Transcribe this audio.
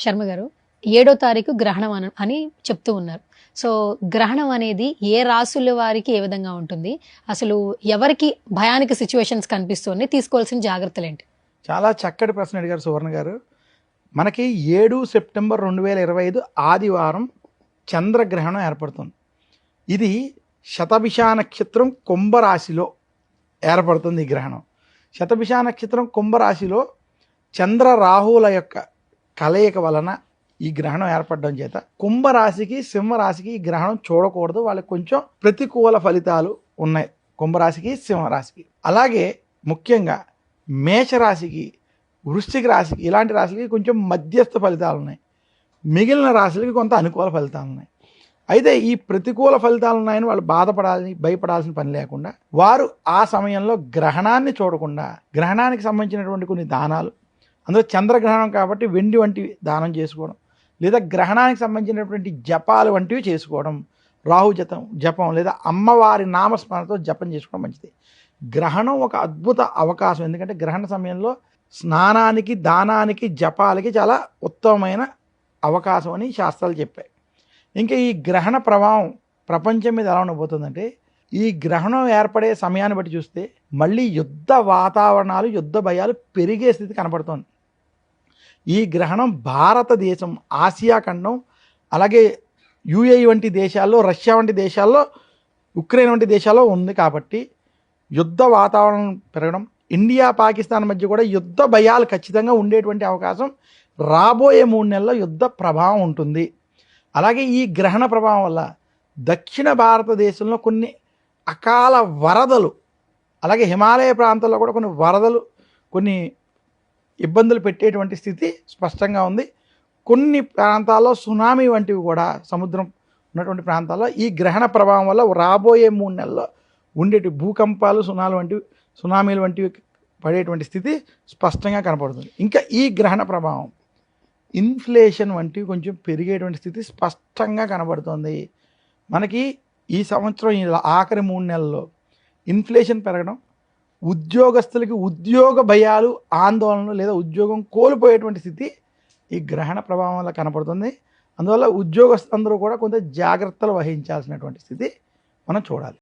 శర్మ గారు ఏడో తారీఖు గ్రహణం అని చెప్తూ ఉన్నారు. సో గ్రహణం అనేది ఏ రాసుల వారికి ఏ విధంగా ఉంటుంది? అసలు ఎవరికి భయానిక సిచ్యువేషన్స్ కనిపిస్తుంది తీసుకోవాల్సిన జాగ్రత్తలు ఏంటి? చాలా చక్కటి ప్రశ్న అడిగారు సువర్ణ గారు. మనకి ఏడు సెప్టెంబర్ రెండు వేల ఇరవై ఐదు ఆదివారం చంద్రగ్రహణం ఏర్పడుతుంది. ఇది శతభిషా నక్షత్రం కుంభరాశిలో ఏర్పడుతుంది ఈ గ్రహణం. శతభిషా నక్షత్రం కుంభరాశిలో చంద్ర రాహువుల యొక్క కలయిక వలన ఈ గ్రహణం ఏర్పడడం చేత కుంభరాశికి సింహరాశికి ఈ గ్రహణం చూడకూడదు. వాళ్ళకి కొంచెం ప్రతికూల ఫలితాలు ఉన్నాయి కుంభరాశికి సింహరాశికి. అలాగే ముఖ్యంగా మేషరాశికి వృశ్చిక రాశికి ఇలాంటి రాశులకి కొంచెం మధ్యస్థ ఫలితాలు ఉన్నాయి. మిగిలిన రాశులకి కొంత అనుకూల ఫలితాలు ఉన్నాయి. అయితే ఈ ప్రతికూల ఫలితాలు ఉన్నాయని వాళ్ళు బాధపడాలని భయపడాల్సిన పని లేకుండా వారు ఆ సమయంలో గ్రహణాన్ని చూడకుండా గ్రహణానికి సంబంధించినటువంటి కొన్ని దానాలు అందులో చంద్రగ్రహణం కాబట్టి వెండి వంటివి దానం చేసుకోవడం లేదా గ్రహణానికి సంబంధించినటువంటి జపాలు వంటివి చేసుకోవడం రాహు జతం జపం లేదా అమ్మవారి నామస్మరణతో జపం చేసుకోవడం మంచిది. గ్రహణం ఒక అద్భుత అవకాశం. ఎందుకంటే గ్రహణ సమయంలో స్నానానికి దానానికి జపాలకి చాలా ఉత్తమమైన అవకాశం అని శాస్త్రాలు చెప్పాయి. ఇంకా ఈ గ్రహణ ప్రభావం ప్రపంచం మీద ఎలా ఉండబోతుందంటే ఈ గ్రహణం ఏర్పడే సమయాన్ని బట్టి చూస్తే మళ్ళీ యుద్ధ వాతావరణాలు యుద్ధ భయాలు పెరిగే స్థితి కనపడుతోంది. ఈ గ్రహణం భారతదేశం ఆసియా ఖండం అలాగే యుఏఈ వంటి దేశాల్లో రష్యా వంటి దేశాల్లో ఉక్రెయిన్ వంటి దేశాల్లో ఉంది కాబట్టి యుద్ధ వాతావరణం పెరగడం ఇండియా పాకిస్తాన్ మధ్య కూడా యుద్ధ భయాలు ఖచ్చితంగా ఉండేటువంటి అవకాశం రాబోయే మూడు నెలల్లో యుద్ధ ప్రభావం ఉంటుంది. అలాగే ఈ గ్రహణ ప్రభావం వల్ల దక్షిణ భారతదేశంలో కొన్ని అకాల వరదలు అలాగే హిమాలయ ప్రాంతాల్లో కూడా కొన్ని వరదలు కొన్ని ఇబ్బందులు పెట్టేటువంటి స్థితి స్పష్టంగా ఉంది. కొన్ని ప్రాంతాల్లో సునామీ వంటివి కూడా సముద్రం ఉన్నటువంటి ప్రాంతాల్లో ఈ గ్రహణ ప్రభావం వల్ల రాబోయే మూడు నెలల్లో ఉండేటి భూకంపాలు సునాలు వంటివి సునామీలు వంటివి పడేటువంటి స్థితి స్పష్టంగా కనపడుతుంది. ఇంకా ఈ గ్రహణ ప్రభావం ఇన్ఫ్లేషన్ వంటివి కొంచెం పెరిగేటువంటి స్థితి స్పష్టంగా కనబడుతుంది. మనకి ఈ సంవత్సరం ఈ ఆఖరి మూడు నెలల్లో ఇన్ఫ్లేషన్ పెరగడం ఉద్యోగస్తులకి ఉద్యోగ భయాలు ఆందోళనలు లేదా ఉద్యోగం కోల్పోయేటువంటి స్థితి ఈ గ్రహణ ప్రభావం వల్ల కనపడుతుంది. అందువల్ల ఉద్యోగస్తులందరూ కూడా కొంత జాగ్రత్తలు వహించాల్సినటువంటి స్థితి మనం చూడాలి.